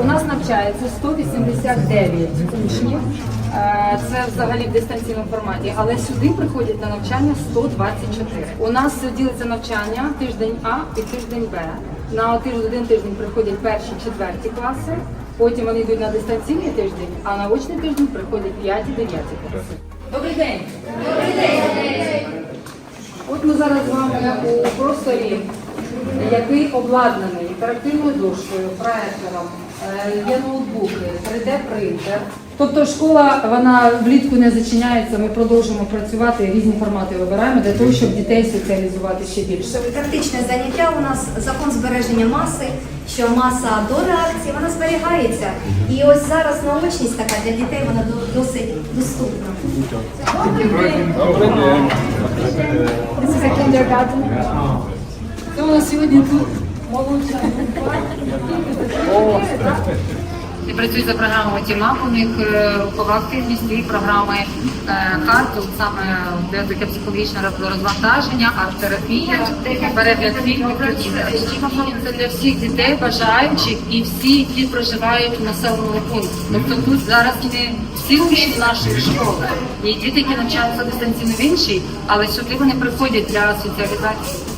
У нас навчається 189 учнів. Е, Це взагалі в дистанційному форматі, але сюди приходять на навчання 124. У нас ділиться навчання тиждень А і тиждень Б. На один тиждень приходять перші, четверті класи. Потім вони йдуть на дистанційний тиждень, а на очний тиждень приходять 5 і 9 класи. Добрий день! Добрий день! От ми зараз з вами у просторі, який обладнаний інтерактивною дошкою, проектором, е, є ноутбуки, 3D-принтер. Тобто школа вона влітку не зачиняється, ми продовжуємо працювати, різні формати вибираємо для того, щоб дітей соціалізувати ще більше. Практичне заняття у нас закон збереження маси, що маса до реакції вона зберігається. І ось зараз наочність така для дітей вона до- досить доступна. This is a kindergarten. Це у нас сьогодні тут молодша група. Я працюю за програмою Тімап, у них е, рухова активність і програми е, ХАРТ, тут саме де таке психологічне розвантаження, арт-терапія, перегляд фільмів. Це для всіх дітей бажаючих і всі, які проживають у населеному пункті. Тобто тут зараз не всі учні нашої школи, є діти, які навчаються дистанційно в іншій, але сюди вони приходять для соціалізації.